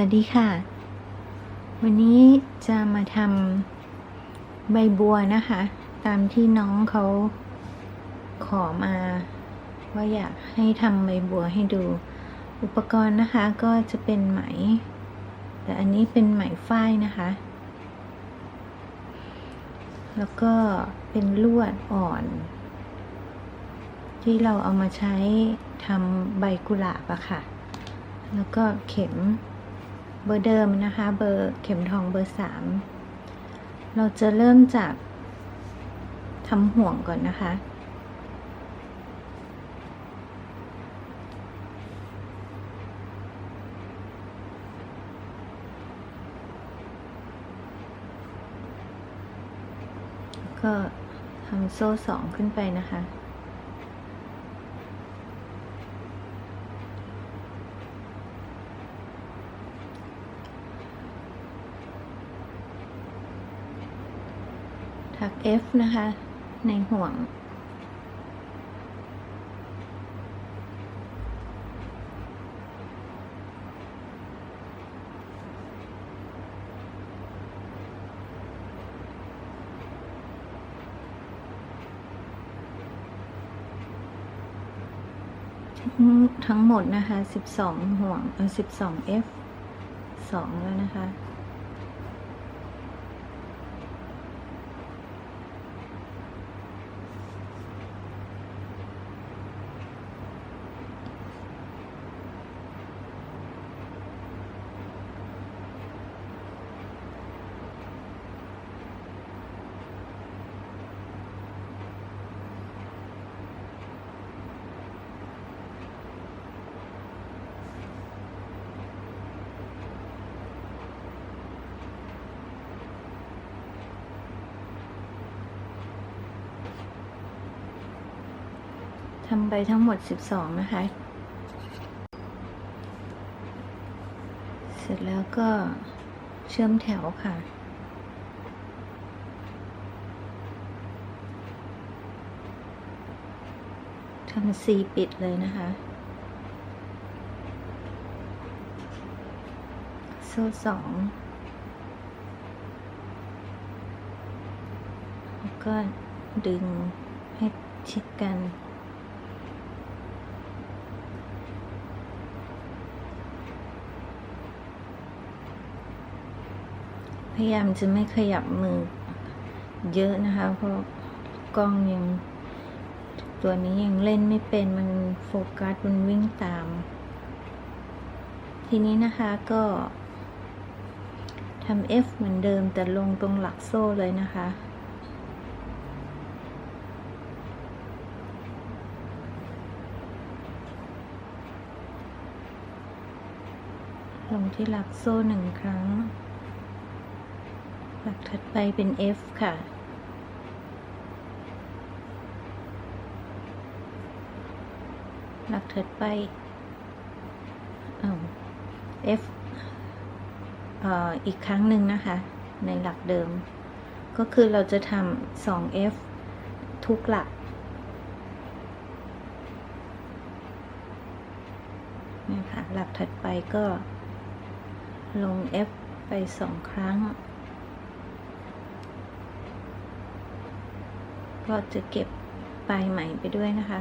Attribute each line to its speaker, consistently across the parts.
Speaker 1: วัสดีค่ะ วันนี้จะมาทำใบบัวนะคะ ตามที่น้องเขาขอมา ว่าอยากให้ทำใบบัวให้ดู อุปกรณ์นะคะก็จะเป็นไหม แต่อันนี้เป็นไหมฝ้ายนะคะ แล้วก็เป็นลวดอ่อน ที่เราเอามาใช้ทำใบกุหลาบอะค่ะ แล้วก็เข็ม เบอร์เดิมนะคะ เบอร์เข็มทองเบอร์สามเราจะเริ่มจากทำห่วงก่อนนะคะ ก็ทำโซ่สองขึ้นไปนะคะ F นะคะ ในห่วง ทั้งหมดนะคะ 12 ห่วงเออ12 F 2 แล้วนะคะำไปทั้งหมด 12 นะคะ เสร็จแล้วก็เชื่อมแถวค่ะ ทำซีปิดเลยนะคะ โซ่สองแล้วก็ดึงให้ชิดกัน พยายามจะไม่ขยับมือเยอะนะคะ เพราะกล้องยัง ตัวนี้ยังเล่นไม่เป็นมันโฟกัสมันวิ่งตาม ทีนี้นะคะก็ทำ F เหมือนเดิมแต่ลงตรงหลักโซ่เลยนะคะ ลงที่หลักโซ่หนึ่งครั้ง หลักถัดไปเป็น F ค่ะ หลักถัดไปอ้า F เอ่ออีกครั้งหนึ่งนะคะ ในหลักเดิม ก็คือเราจะทำ 2F ทุกหลักนี่ค่ะหลักถัดไปก็ลง F ไปสองครั้ง ก็จะเก็บปลายไหมไปด้วยนะคะ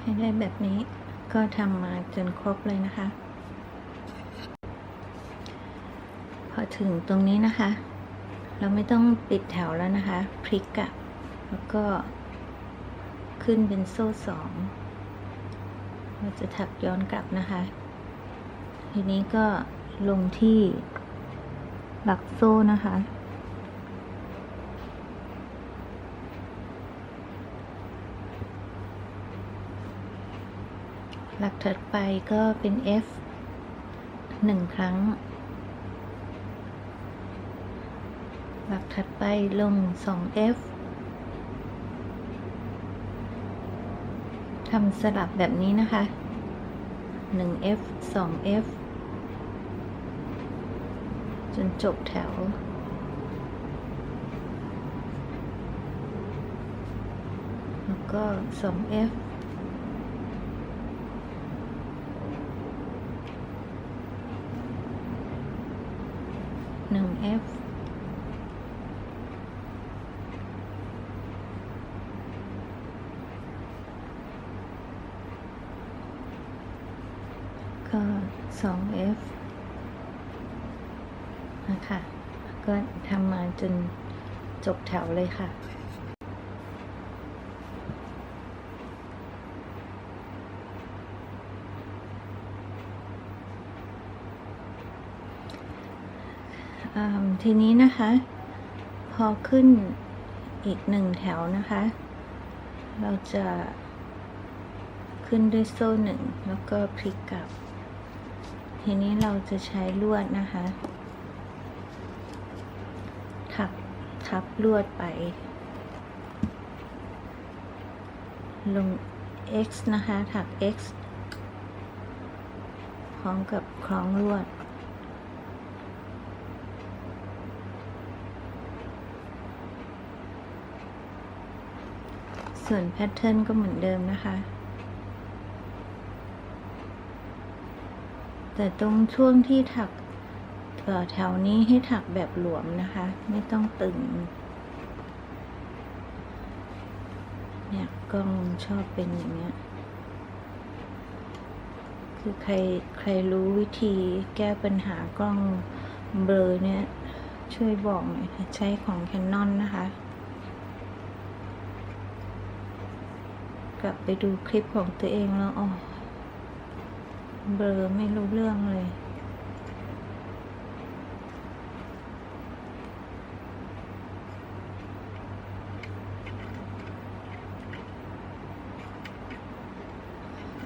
Speaker 1: ให้ได้แบบนี้ก็ทำมาจนครบเลยนะคะ พอถึงตรงนี้นะคะ เราไม่ต้องปิดแถวแล้วนะคะ พลิกกลับแล้วก็ ขึ้นเป็นโซ่สองเราจะถักย้อนกลับนะคะ ทีนี้ก็ลงที่หลักโซ่นะคะ หลักถัดไปก็เป็น F หนึ่งครั้ง ห ลักถัดไปลง 2F ทำสลับแบบนี้นะคะ 1F 2F จนจบแถว แล้วก็ 2F 1F ก็ 2F นะคะก็ทำมาจนจบแถวเลยค่ะ ทีนี้นะคะ พอขึ้นอีกหนึ่งแถวนะคะ เราจะขึ้นด้วยโซ่หนึ่งแล้วก็พลิกกลับ ทีนี้เราจะใช้ลวดนะคะถักทับลวดไป ลง x นะคะ ถัก x พร้อมกับคล้องลวดส่วนแพทเทิร์นก็เหมือนเดิมนะคะ แต่ตรงช่วงที่ถักแถวนี้ให้ถักแบบหลวมนะคะ ไม่ต้องตึง เนี่ยกล้องชอบเป็นอย่างเงี้ย คือใครใครรู้วิธีแก้ปัญหากล้องเบลอเนี่ย ช่วยบอกหน่อยค่ะใช้ของ Canon นะคะ กลับไปดูคลิปของตัวเองแล้วอ๋อ เบลอไม่รู้เรื่องเลย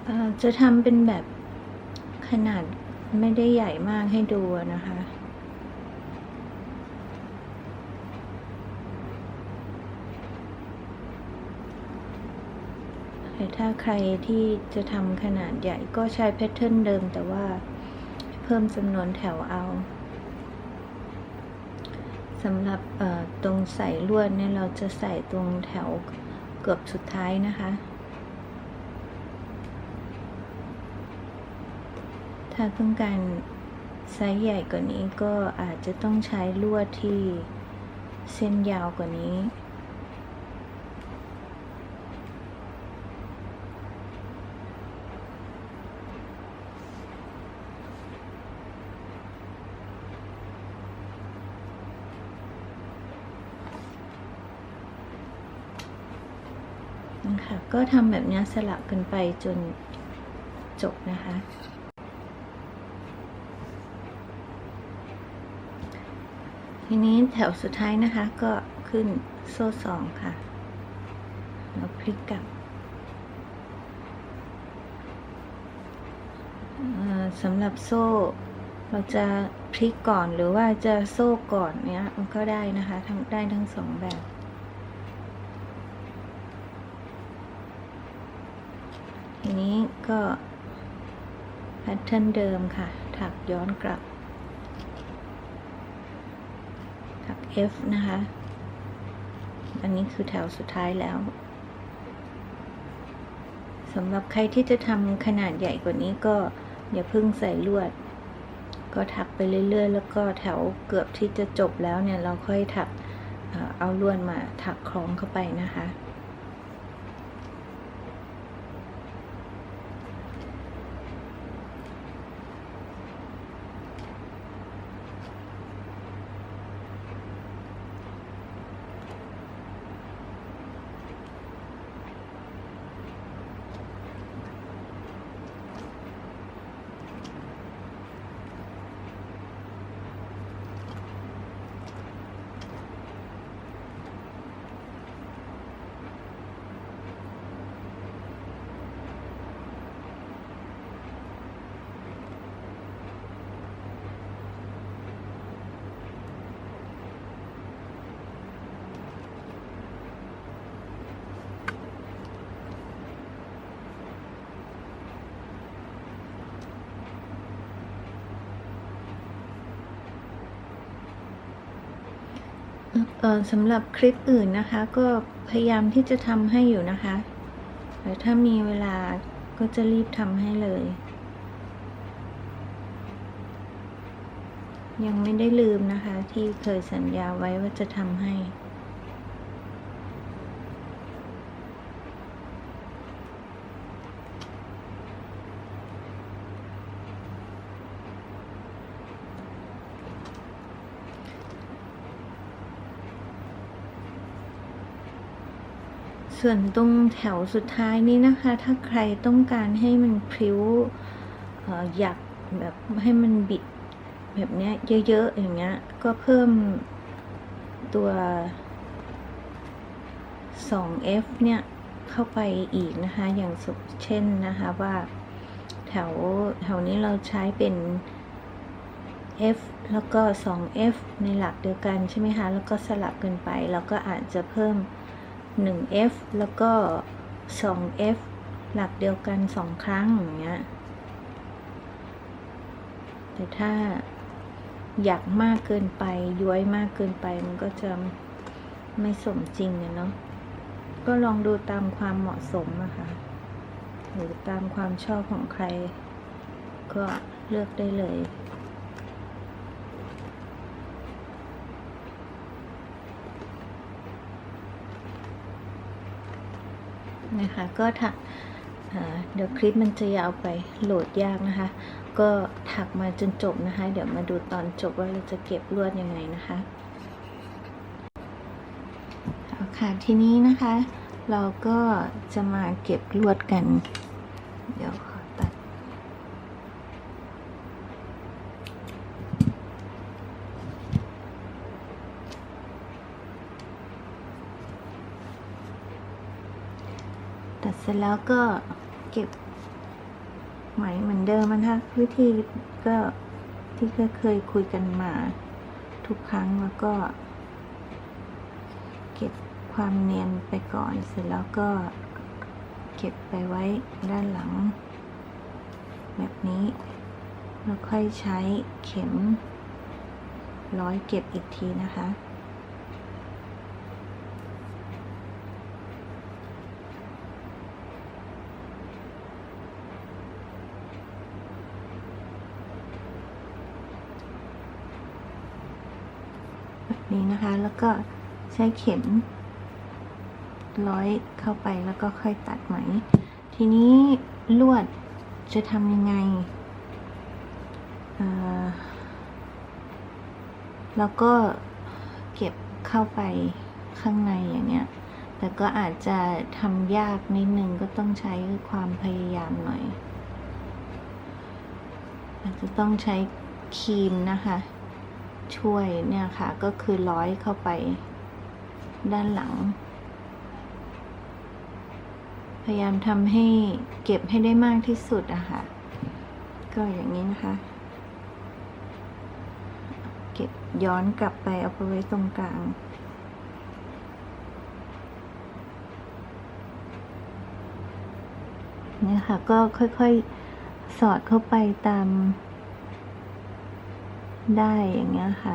Speaker 1: เอ่อจะทำเป็นแบบขนาดไม่ได้ใหญ่มากให้ดูนะคะ แต่ ถ้าใครที่จะทำขนาดใหญ่ก็ใช้แพทเทิร์นเดิมแต่ว่าเพิ่มจำนวนแถวเอาสำหรับตรงใส่ลวดเนี่ยเราจะใส่ตรงแถวเกือบสุดท้ายนะคะ ถ้าต้องการไซส์ใหญ่กว่านี้ก็อาจจะต้องใช้ลวดที่เส้นยาวกว่านี้ นะคะก็ทำแบบนี้สลับกันไปจนจบนะคะ ทีนี้แถวสุดท้ายนะคะก็ขึ้นโซ่สองค่ะ แล้วพลิกกลับสำหรับโซ่เราจะพลิกก่อนหรือว่าจะโซ่ก่อนเนี้ยมันก็ได้นะคะทำได้ทั้งสองแบบ ทีนี้ก็แพทเทิร์นเดิมค่ะ ถักย้อนกลับ ถัก F นะคะ อันนี้คือแถวสุดท้ายแล้วสำหรับใครที่จะทำขนาดใหญ่กว่านี้ก็อย่าเพิ่งใส่ลวด ก็ถักไปเรื่อย ๆ แล้วก็แถวเกือบที่จะจบแล้วเนี่ย เราค่อยถักเอ่อเอาลวดมาถักคล้องเข้าไปนะคะ สำหรับคลิปอื่นนะคะ ก็พยายามที่จะทำให้อยู่นะคะแต่ถ้ามีเวลาก็จะรีบทำให้เลย ยังไม่ได้ลืมนะคะ ที่เคยสัญญาไว้ว่าจะทำให้ ส่วนตรงแถวสุดท้ายนี้นะคะ ถ้าใครต้องการให้มันพริ้วออยากแบบให้มันบิดแบบเนี้ยเยอะๆอย่างเงี้ย ก็เพิ่มตัว 2F เนี่ยเข้าไปอีกนะคะ อย่างสุเช่นนะคะว่าแถวแถวนี้เราใช้เป็น F แล้วก็ 2F ในหลักเดียวกันใช่ไหมคะ แล้วก็สลับกันไปเราก็อาจจะเพิ่ม 1F แล้วก็ 2F หลักเดียวกัน 2 ครั้งอย่างเงี้ย แต่ถ้าอยากมากเกินไป ย้วยมากเกินไปมันก็จะไม่สมจริงเนาะ ก็ลองดูตามความเหมาะสมอะค่ะ หรือตามความชอบของใคร ก็เลือกได้เลย นะคะก็ถักเดี๋ยวคลิปมันจะยาวไปโหลดยากนะคะ ก็ถักมาจนจบนะคะ เดี๋ยวมาดูตอนจบว่าเราจะเก็บลวดยังไงนะคะเอาค่ะทีนี้นะคะ เราก็จะมาเก็บลวดกัน เดี๋ยวขอตัด ตัดเส ร็จแล้วก็เก็บไหมเหมือนเดิมนะคะวิธีก็ที่เคยคุยกันมาทุกครั้งแล้วก็ เก็บความเนียนไปก่อนเสร็จแล้วก็เก็บไปไว้ด้านหลัง แบบนี้แล้วค่อยใช้เข็มร้อยเก็บอีกทีนะคะ แบบนี้นะคะ แล้วก็ใช้เข็ม ร้อยเข้าไปแล้วก็ค่อยตัดไหม ทีนี้ลวดจะทำยังไงแล้วก็เก็บเข้าไปข้างในอย่างเนี้ย แต่ก็อาจจะทำยากนิดนึงก็ต้องใช้ความพยายามหน่อย อาจจะต้องใช้ครีมนะคะ ช่วยเนี่ยค่ะก็คือร้อยเข้าไปด้านหลัง พยายามทำให้เก็บให้ได้มากที่สุดอะค่ะ ก็อย่างนี้นะคะ เก็บย้อนกลับไปเอาไปไว้ตรงกลางเนี่ยค่ะก็ค่อยๆ สอดเข้าไปตาม ได้อย่างเงี้ยค่ะ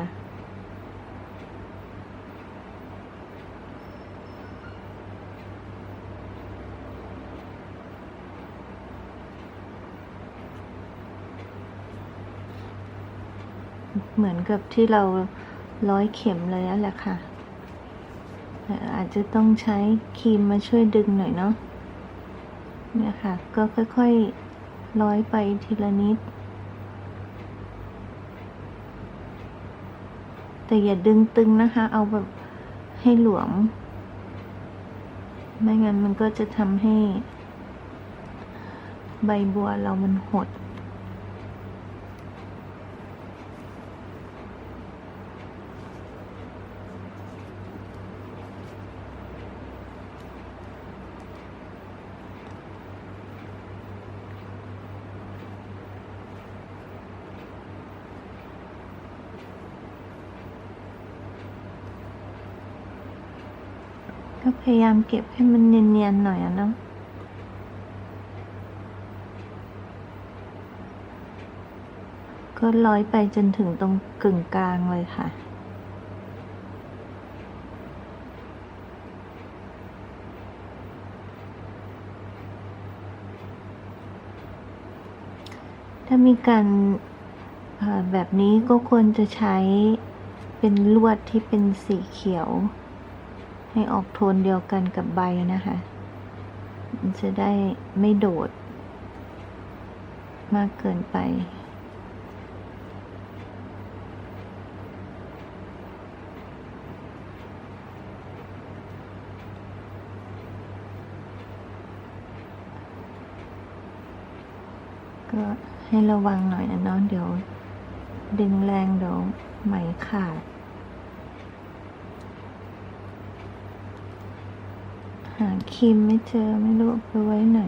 Speaker 1: เหมือนกับที่เราร้อยเข็มเลยนั่นแหละค่ะแต่อาจจะต้องใช้ครีมมาช่วยดึงหน่อยเนาะเนี่ยค่ะ ก็ค่อยๆร้อยไปทีละนิด แต่อย่าดึงตึงนะคะ เอาแบบให้หลวม ไม่งั้นมันก็จะทำให้ ใบบัวเรามันหด พยายามเก็บให้มันเนียนๆหน่อยนะก็ร้อยไปจนถึงตรงกึ่งกลางเลยค่ะ ถ้ามีการแบบนี้ก็ควรจะใช้เป็นลวดที่เป็นสีเขียว ให้ออกโทนเดียวกันกับใบนะคะ มันจะได้ไม่โดด มากเกินไป ก็ให้ระวังหน่อยนะเนาะเดี๋ยว ดึงแรงเดี๋ยวไหมขาด หาครีมไม่เจอไม่รู้ไปไว้ไหน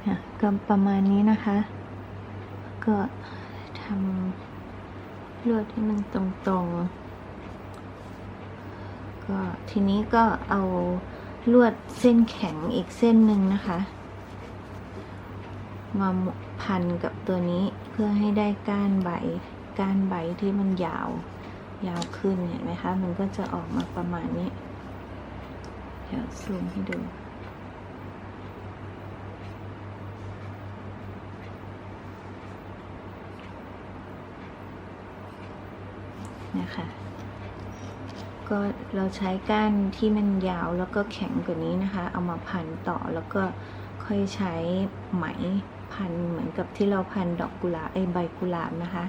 Speaker 1: เนี่ยก็ประมาณนี้นะคะ ก็ทำลวดให้มันตรงๆ ก็ทีนี้ก็เอาลวดเส้นแข็งอีกเส้นหนึ่งนะคะ มาพันกับตัวนี้เพื่อให้ได้ก้านใบ ก้านใบที่มันยาว ยาวขึ้นเห็นไหมคะ มันก็จะออกมาประมาณนี้ เดี๋ยวซูมให้ดูนะคะก็เราใช้ก้านที่มันยาวแล้วก็แข็งกว่านี้นะคะ เอามาพันต่อแล้วก็ค่อยใช้ไหม พันเหมือนกับที่เราพันดอกกุหลาบไอใบกุหลาบนะคะ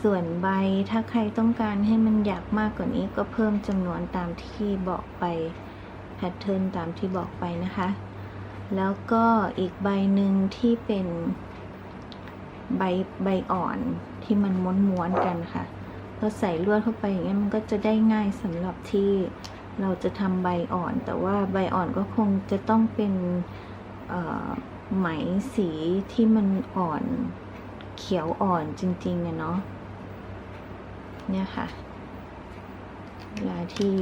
Speaker 1: ส่วนใบถ้าใครต้องการให้มันหยาบมากกว่านี้ก็เพิ่มจำนวนตามที่บอกไปแพทเทิร์นตามที่บอกไปนะคะ แล้วก็อีกใบหนึ่งที่เป็นใบใบอ่อนที่มันม้วนๆกันค่ะเราใส่ลวดเข้าไปอย่างเงี้ยมันก็จะได้ง่ายสำหรับที่เราจะทำใบอ่อน แต่ว่าใบอ่อนก็คงจะต้องเป็นเอ่อ ไหมสีที่มันอ่อน เขียวอ่อนจริงๆอะเนาะเนี่ยค่ะ เวลาที่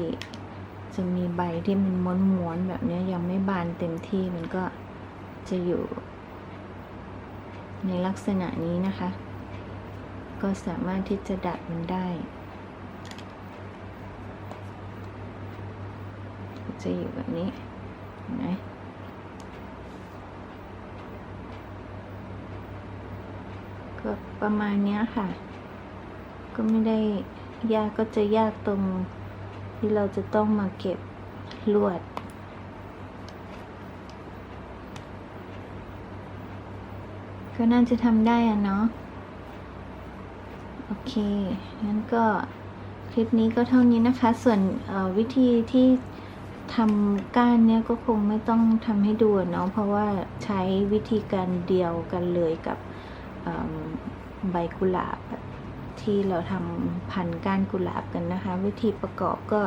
Speaker 1: จะมีใบที่มันม้วนๆแบบนี้ยังไม่บานเต็มที่มันก็จะอยู่ ในลักษณะนี้นะคะ ก็สามารถที่จะดัดมันได้ จะอยู่แบบนี้เห็นไหม ก็ประมาณนี้ค่ะ ก็ไม่ได้ยากก็จะยากตรงที่เราจะต้องมาเก็บลวด ก็น่าจะทำได้อะเนาะโอเค งั้นก็คลิปนี้ก็เท่านี้นะคะ ส่วนวิธีที่ทำก้านเนี้ยก็คงไม่ต้องทำให้ดูเนาะ เพราะว่าใช้วิธีการเดียวกันเลยกับ ใบกุหลาบที่เราทำพันก้านกุหลาบกันนะคะ วิธีประกอบก็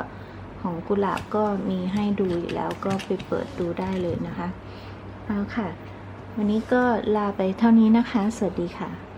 Speaker 1: ของกุหลาบก็มีให้ดูอยู่แล้วก็ไปเปิดดูได้เลยนะคะ เอาค่ะ วันนี้ก็ลาไปเท่านี้นะคะ สวัสดีค่ะ